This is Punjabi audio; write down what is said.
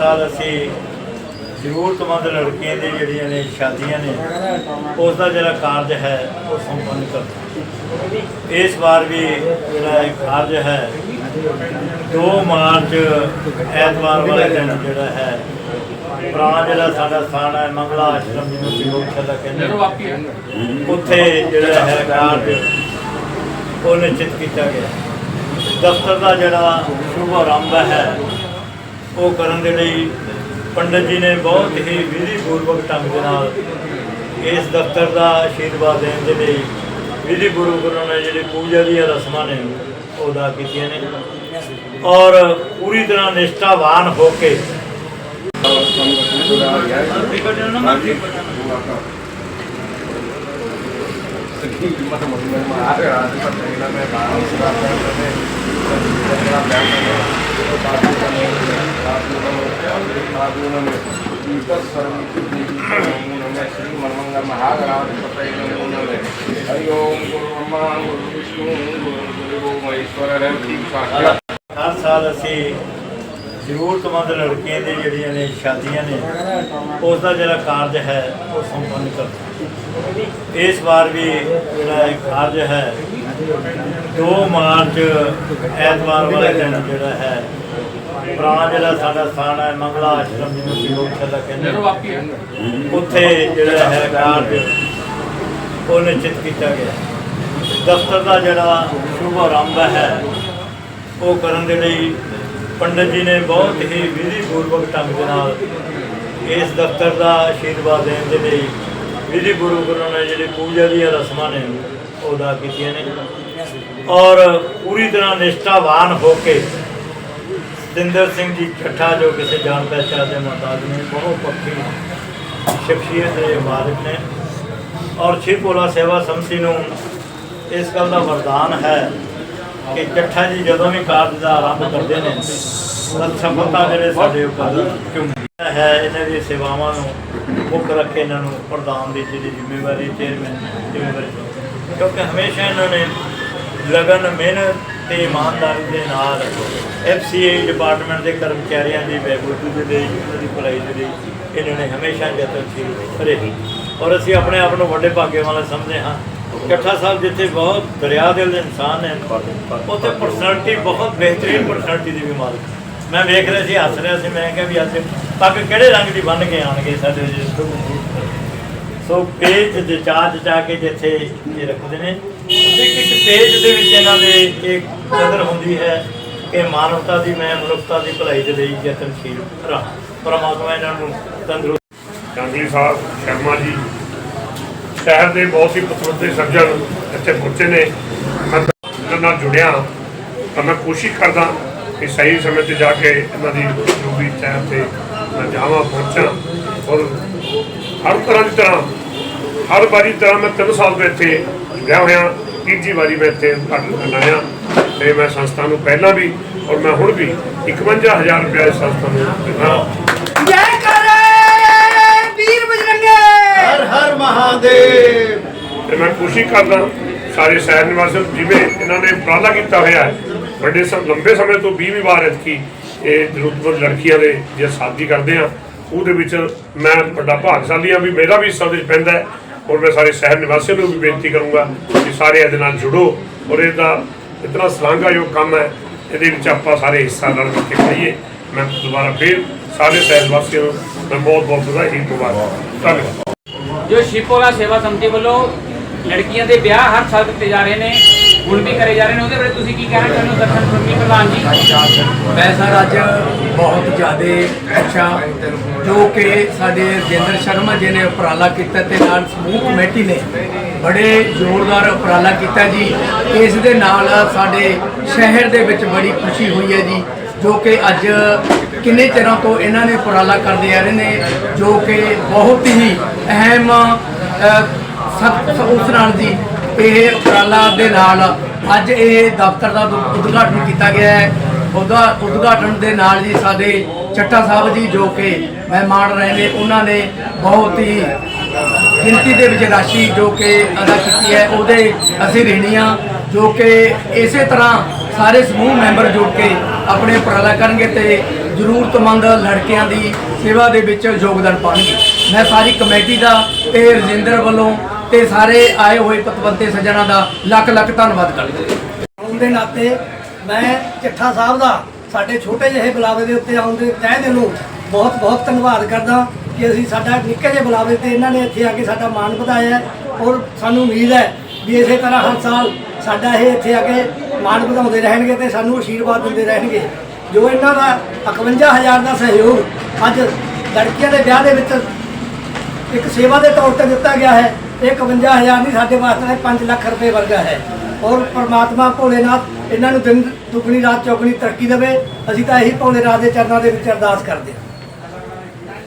ਸਾਲ ਅਸੀਂ ਜ਼ਰੂਰਤਮੰਦ ਲੜਕੀਆਂ ਦੀ ਜਿਹੜੀਆਂ ਨੇ ਸ਼ਾਦੀਆਂ ਨੇ ਉਸ ਦਾ ਜਿਹੜਾ ਕਾਰਜ ਹੈ, ਉਹ ਸੰਪੰਨ ਕਰ ਇਸ ਵਾਰ ਵੀ ਜਿਹੜਾ ਇਹ ਕਾਰਜ ਹੈ 2 ਮਾਰਚ ਐਤਵਾਰ ਵਾਲੇ ਦਿਨ ਜਿਹੜਾ ਹੈ, ਪੁਰਾਣਾ ਜਿਹੜਾ ਸਾਡਾ ਸਥਾਨ ਹੈ, ਮੰਗਲਾ ਆਸ਼ਰਮ ਜਿਹਨੂੰ ਪ੍ਰਯੋਗਸ਼ਾਲਾ ਕਹਿੰਦੇ ਉੱਥੇ ਜਿਹੜਾ ਹੈ ਕਾਰਜ ਉਹ ਨਿਸ਼ਚਿਤ ਕੀਤਾ ਗਿਆ। ਦਫ਼ਤਰ ਦਾ ਜਿਹੜਾ ਸ਼ੁਭ ਆਰੰਭ ਹੈ ਉਹ ਕਰਨ ਦੇ ਲਈ ਪੰਡਤ ਜੀ ਨੇ ਬਹੁਤ ਹੀ ਵਿਧੀ ਪੂਰਵਕ ਢੰਗ ਦੇ ਨਾਲ ਇਸ ਦਫ਼ਤਰ ਦਾ ਆਸ਼ੀਰਵਾਦ ਦੇਣ ਦੇ ਲਈ ਵਿਧੀ ਪੂਰਵਕ ਉਹਨਾਂ ਨੇ ਜਿਹੜੇ ਪੂਜਾ ਦੀਆਂ ਰਸਮਾਂ ਨੇ ਉਹ ਅਦਾ ਕੀਤੀਆਂ ਨੇ। ਔਰ ਪੂਰੀ ਤਰ੍ਹਾਂ ਨਿਸ਼ਠਾਵਾਨ ਹੋ ਕੇ ਹਰ ਸਾਲ ਅਸੀਂ ਜ਼ਰੂਰਤਮੰਦ ਲੜਕੀਆਂ ਦੇ ਜਿਹੜੀਆਂ ਨੇ ਸ਼ਾਦੀਆਂ ਨੇ ਉਸ ਦਾ ਜਿਹੜਾ ਕਾਰਜ ਹੈ, ਉਹ ਸੰਪੰਨ ਕਰਦੇ ਇਸ ਵਾਰ ਵੀ ਜਿਹੜਾ ਇਹ ਕਾਰਜ ਹੈ 2 ਮਾਰਚ ਐਤਵਾਰ ਵਾਲੇ ਦਿਨ ਜਿਹੜਾ ਹੈ ਪੁਰਾਣਾ ਜਿਹੜਾ ਸਾਡਾ ਸਥਾਨ ਹੈ ਮੰਗਲਾ ਆਸ਼ਰਮ ਜਿਹਨੂੰ ਪ੍ਰਯੋਗਸ਼ਾਲਾ ਕਹਿੰਦੇ ਨੇ, ਉੱਥੇ ਜਿਹੜਾ ਹੈ ਕਾਰਜ ਉਹ ਨਿਸ਼ਚਿਤ ਕੀਤਾ ਗਿਆ। ਦਫ਼ਤਰ ਦਾ ਜਿਹੜਾ ਸ਼ੁਭ ਆਰੰਭ ਹੈ ਉਹ ਕਰਨ ਦੇ ਲਈ ਪੰਡਤ ਜੀ ਨੇ ਬਹੁਤ ਹੀ ਵਿਧੀ ਪੂਰਵਕ ਢੰਗ ਦੇ ਨਾਲ ਇਸ ਦਫ਼ਤਰ ਦਾ ਆਸ਼ੀਰਵਾਦ ਦੇਣ ਦੇ ਲਈ ਵਿਧੀ ਪੂਰਵਕ ਉਹਨਾਂ ਨੇ ਜਿਹੜੇ ਪੂਜਾ ਦੀਆਂ ਰਸਮਾਂ ਨੇ ਉਹ ਅਦਾ ਕੀਤੀਆਂ ਨੇ। ਔਰ ਪੂਰੀ ਤਰ੍ਹਾਂ ਨਿਸ਼ਠਾਵਾਨ ਹੋ ਕੇ ਸਤਿੰਦਰ ਸਿੰਘ ਜੀ ਠੱਠਾ ਜੋ ਕਿਸੇ ਜਾਣ ਪਹਿਚਾਣ ਦੇ ਮੁਹਤਾਜ ਨੇ ਬਹੁਤ ਪੱਕੀ ਸ਼ਖਸੀਅਤ ਦੇ ਮਾਲਕ ਨੇ ਔਰ ਛੇਪੋਲਾ ਸੇਵਾ ਸੰਮਤੀ ਨੂੰ ਇਸ ਗੱਲ ਦਾ ਵਰਦਾਨ ਹੈ ਕਿ ਜੱਠਾ ਜੀ ਜਦੋਂ ਵੀ ਕਾਰਜ ਦਾ ਆਰੰਭ ਕਰਦੇ ਨੇ ਸਫਲਤਾ ਜਿਹੜੇ ਸਾਡੇ ਉੱਪਰ ਕਿਉਂ ਹੈ ਇਹਨਾਂ ਦੀ ਸੇਵਾਵਾਂ ਨੂੰ ਮੁੱਖ ਰੱਖੇ ਇਹਨਾਂ ਨੂੰ ਪ੍ਰਧਾਨ ਦੀ ਜਿਹੜੀ ਜ਼ਿੰਮੇਵਾਰੀ ਚੇਅਰਮੈਨ ਜ਼ਿੰਮੇਵਾਰੀ ਕਿਉਂਕਿ ਹਮੇਸ਼ਾ ਇਹਨਾਂ ਨੇ ਲਗਨ, ਮਿਹਨਤ ਤੇ ਇਮਾਨਦਾਰੀ ਦੇ ਨਾਲ ਐਫਸੀਏ ਡਿਪਾਰਟਮੈਂਟ ਦੇ ਕਰਮਚਾਰੀਆਂ ਦੀ ਬਹਿਬੂਦੀ ਦੇ ਲਈ ਉਹਨਾਂ ਦੀ ਭਲਾਈ ਦੇ ਲਈ ਇਹਨਾਂ ਨੇ ਹਮੇਸ਼ਾ ਯਤਨਸ਼ੀਲ ਰਹੇ ਔਰ ਅਸੀਂ ਆਪਣੇ ਆਪ ਨੂੰ ਵੱਡੇ ਭਾਗੇ ਵਾਲਾ ਸਮਝਦੇ ਹਾਂ। ਇਕੱਠਾ ਸਾਹਿਬ ਜਿੱਥੇ ਬਹੁਤ ਦਰਿਆ ਦੇ ਇਨਸਾਨ ਨੇ, ਉੱਥੇ ਪਰਸਨੈਲਿਟੀ ਬਹੁਤ ਬਿਹਤਰੀਨ ਪਰਸਨੈਲਿਟੀ ਦੀ ਵੀ ਮਾਲਕ ਮੈਂ ਵੇਖ ਰਿਹਾ ਸੀ, ਹੱਸ ਰਿਹਾ ਸੀ, ਮੈਂ ਕਿਹਾ ਵੀ ਅੱਜ ਪੱਗ ਕਿਹੜੇ ਰੰਗ ਦੀ ਬੰਨ ਕੇ ਆਣਗੇ ਸਾਡੇ ਜਿਹੜੇ ਸੋ ਪੇਜ ਦੇ ਚਾਰਜ ਚਾ ਕੇ ਜਿੱਥੇ ਇਹ ਰੱਖਦੇ ਨੇ ਇੱਕ ਇੱਕ ਪੇਜ ਦੇ ਵਿੱਚ ਇਹਨਾਂ ਦੇ ਇੱਕ ਕਦਰ ਹੁੰਦੀ ਹੈ ਕਿ ਮਾਨਵਤਾ ਦੀ ਮੈਂ ਮਨੁੱਖਤਾ ਦੀ ਭਲਾਈ ਦੇ ਲਈ ਯਤਨਸ਼ੀਲ ਰਹਾਂ। ਪਰਮਾਤਮਾ ਇਹਨਾਂ ਨੂੰ ਤੰਦਰੁਸਤ ਜੰਗਲੀ ਸਾਹਿਬ, ਸ਼ਰਮਾ ਜੀ, ਸ਼ਹਿਰ ਦੇ ਬਹੁਤ ਹੀ ਪਤਵੰਤੇ ਸੱਜਣ ਇੱਥੇ ਪਹੁੰਚੇ ਨੇ। ਮੈਂ ਨਾਲ ਜੁੜਿਆ ਤਾਂ ਮੈਂ ਕੋਸ਼ਿਸ਼ ਕਰਦਾ ਕਿ ਸਹੀ ਸਮੇਂ ਤੇ ਜਾ ਕੇ ਇਹਨਾਂ ਦੀ ਜੋ ਵੀ ਟਾਈਮ ਤੇ ਮੈਂ ਜਾਵਾਂ, ਪਹੁੰਚਾਂ ਔਰ ਹਰ ਤਰ੍ਹਾਂ ਦੀ ਤਰ੍ਹਾਂ ਹਰ ਵਾਰੀ ਤਰ੍ਹਾਂ ਮੈਂ ਤਿੰਨ ਸਾਲ ਤੋਂ ਇੱਥੇ ਗਿਆ ਹੋਇਆ ਤੀਜੀ ਵਾਰੀ ਮੈਂ ਇੱਥੇ ਉਦਘਾਟਨ ਕਰਨ ਆਇਆ ਤੇ ਮੈਂ ਸੰਸਥਾ ਨੂੰ ਪਹਿਲਾਂ ਵੀ ਔਰ ਮੈਂ ਹੁਣ ਵੀ 51000 ਰੁਪਏ ਇਸ ਸੰਸਥਾ ਨੂੰ ਦਿੰਦਾ ਜੈ ਕਰੇ ਵੀਰ ਬਜਰੰਗੇ। ਹਰ ਹਰ ਮਹਾਦੇਵ। ਤੇ ਮੈਂ ਕੋਸ਼ਿਸ਼ ਕਰਦਾ ਸਾਰੇ ਸ਼ਹਿਰ ਨਿਵਾਸੀਆਂ ਜਿਵੇਂ ਇਹਨਾਂ ਨੇ ਉਪਰਾਲਾ ਕੀਤਾ ਹੋਇਆ ਹੈ ਵੱਡੇ ਸਮ ਲੰਬੇ ਸਮੇਂ ਤੋਂ 20 ਵੀ ਵਾਰ ਐਤਕੀ ਇਹ ਜ਼ਰੂਰਤਮੰਦ ਲੜਕੀਆਂ ਦੇ ਜੇ ਸ਼ਾਦੀ ਕਰਦੇ ਆ ਉਹਦੇ ਵਿੱਚ ਮੈਂ ਵੱਡਾ ਭਾਗਸ਼ਾਲੀ ਆ ਵੀ ਮੇਰਾ ਵੀ ਹਿੱਸਾ ਵਿੱਚ ਪੈਂਦਾ ਔਰ ਮੈਂ ਸਾਰੇ ਸ਼ਹਿਰ ਨਿਵਾਸੀਆਂ ਨੂੰ ਵੀ ਬੇਨਤੀ ਕਰੂੰਗਾ ਕਿ ਸਾਰੇ ਇਹਦੇ ਨਾਲ ਜੁੜੋ ਔਰ ਇਹਦਾ ਇਤਨਾ ਸ਼ਲਾਘਾਯੋਗ ਕੰਮ ਹੈ, ਇਹਦੇ ਵਿੱਚ ਆਪਾਂ ਸਾਰੇ ਹਿੱਸਾ ਨਾਲ ਕੇ ਕਰੀਏ ਮੈਂ ਦੁਬਾਰਾ ਫਿਰ ਸਾਰੇ ਸ਼ਹਿਰ ਨਿਵਾਸੀਆਂ ਨੂੰ ਮੈਂ ਬਹੁਤ ਬਹੁਤ ਵਧਾਈ ਮੁਬਾਰਕ। ਧੰਨਵਾਦ। ਜੋ ਸ਼ਿਪੋਲਾ ਸੇਵਾ ਸੰਮਤੀ ਵੱਲੋਂ ਲੜਕੀਆਂ ਦੇ ਵਿਆਹ ਹਰ ਸਾਲ ਦਿੱਤੇ ਜਾ ਰਹੇ ਨੇ ਹੁਣ ਵੀ ਕਰੇ ਜਾ ਰਹੇ ਨੇ ਉਹਦੇ ਬਾਰੇ ਤੁਸੀਂ ਕੀ ਕਹਿਣਾ ਚਾਹੁੰਦੇ ਹੋ ਦਰਸ਼ਨ ਸੰਮੀ ਪ੍ਰਧਾਨ ਜੀ? ਮੈਂ ਸਰ ਅੱਜ ਬਹੁਤ ਜ਼ਿਆਦਾ ਅੱਛਾ ਜੋ ਕਿ ਸਾਡੇ ਰਜਿੰਦਰ ਸ਼ਰਮਾ ਜੀ ਨੇ ਉਪਰਾਲਾ ਕੀਤਾ ਤੇ ਨਾਲ ਸਮੂਹ ਕਮੇਟੀ ਨੇ ਬੜੇ ਜ਼ੋਰਦਾਰ ਉਪਰਾਲਾ ਕੀਤਾ ਜੀ। ਇਸ ਦੇ ਨਾਲ ਸਾਡੇ ਸ਼ਹਿਰ ਦੇ ਵਿੱਚ ਬੜੀ ਖੁਸ਼ੀ ਹੋਈ ਹੈ ਜੀ ਜੋ ਕਿ ਅੱਜ ਕਿੰਨੇ ਚਿਰਾਂ ਤੋਂ ਇਹਨਾਂ ਨੇ ਉਪਰਾਲਾ ਕਰਦੇ ਆ ਰਹੇ ਨੇ ਜੋ ਕਿ ਬਹੁਤ ਹੀ ਅਹਿਮ ਅ, ਉਸ ਨਾਲ ਜੀ ਇਹ ਉਪਰਾਲਾ ਦੇ ਨਾਲ ਅੱਜ ਇਹ ਦਫ਼ਤਰ ਦਾ ਉਦਘਾਟਨ ਕੀਤਾ ਗਿਆ ਹੈ। ਉਹਦਾ ਉਦਘਾਟਨ ਦੇ ਨਾਲ ਜੀ ਸਾਡੇ ਚੱਟਾ ਸਾਹਿਬ ਜੀ ਜੋ ਕਿ ਮਹਿਮਾਨ ਰਹੇ ਨੇ, ਉਹਨਾਂ ਨੇ ਬਹੁਤ ਹੀ ਗਿਣਤੀ ਦੇ ਵਿੱਚ ਰਾਸ਼ੀ ਜੋ ਕਿ ਅਦਾ ਕੀਤੀ ਹੈ, ਉਹਦੇ ਅਸੀਂ ਰਹਿਣੀਆਂ, ਜੋ ਕਿ ਇਸੇ ਤਰ੍ਹਾਂ ਸਾਰੇ ਸਮੂਹ ਮੈਂਬਰ ਜੁੜ ਕੇ ਆਪਣੇ ਉਪਰਾਲਾ ਕਰਨਗੇ ਤੇ ਜ਼ਰੂਰਤਮੰਦ ਲੜਕਿਆਂ ਦੀ ਸੇਵਾ ਦੇ ਵਿੱਚ ਯੋਗਦਾਨ ਪਾਉਣਗੇ। ਮੈਂ ਸਾਰੀ ਕਮੇਟੀ ਦਾ ਤੇ ਰਜਿੰਦਰ ਵੱਲੋਂ ਤੇ ਸਾਰੇ ਆਏ ਹੋਏ ਪਤਵੰਤੇ ਸੱਜਣਾ ਦਾ ਲੱਖ ਲੱਖ ਧੰਨਵਾਦ ਕਰਦਾ ਹੋਣ ਦੇ ਨਾਤੇ ਮੈਂ ਚੱਠਾ ਸਾਹਿਬ ਦਾ, ਸਾਡੇ ਛੋਟੇ ਜਿਹੇ ਬੁਲਾਵੇ ਦੇ ਉੱਤੇ ਆਉਣ ਦੇ ਤਹਿ ਦਿਲੋਂ ਬਹੁਤ ਬਹੁਤ ਧੰਨਵਾਦ ਕਰਦਾ ਕਿ ਅਸੀਂ ਸਾਡਾ ਨਿੱਕੇ ਜਿਹੇ ਬੁਲਾਵੇ ਤੇ ਇਹਨਾਂ ਨੇ ਇੱਥੇ ਆ ਕੇ ਸਾਡਾ ਮਾਣ ਵਧਾਇਆ ਔਰ ਸਾਨੂੰ ਉਮੀਦ ਹੈ ਵੀ ਇਸੇ ਤਰ੍ਹਾਂ ਹਰ ਸਾਲ ਸਾਡਾ ਇਹ ਇੱਥੇ ਆ ਕੇ ਮਾਣ ਵਧਾਉਂਦੇ ਰਹਿਣਗੇ ਤੇ ਸਾਨੂੰ ਆਸ਼ੀਰਵਾਦ ਦਿੰਦੇ ਰਹਿਣਗੇ। ਜੋ ਇਹਨਾਂ ਦਾ 51000 ਦਾ ਸਹਿਯੋਗ ਅੱਜ ਲੜਕੀਆਂ ਦੇ ਵਿਆਹ ਦੇ ਵਿੱਚ ਇੱਕ ਸੇਵਾ ਦੇ ਤੌਰ ਤੇ ਦਿੱਤਾ ਗਿਆ ਹੈ ਇਹ 51000 ਨਹੀਂ, ਸਾਡੇ ਵਾਸਤੇ 5 ਲੱਖ ਰੁਪਏ ਵਰਗਾ ਹੈ। ਔਰ ਪਰਮਾਤਮਾ ਭੋਲੇਨਾਥ ਇਹਨਾਂ ਨੂੰ ਦਿਨ ਦੁਗਣੀ ਰਾਤ ਚੌਗਣੀ ਤਰੱਕੀ ਦੇਵੇ। ਅਸੀਂ ਤਾਂ ਇਹੀ ਭੋਲੇਨਾਥ ਦੇ ਚਰਨਾਂ ਦੇ ਵਿੱਚ ਅਰਦਾਸ ਕਰਦੇ ਹਾਂ।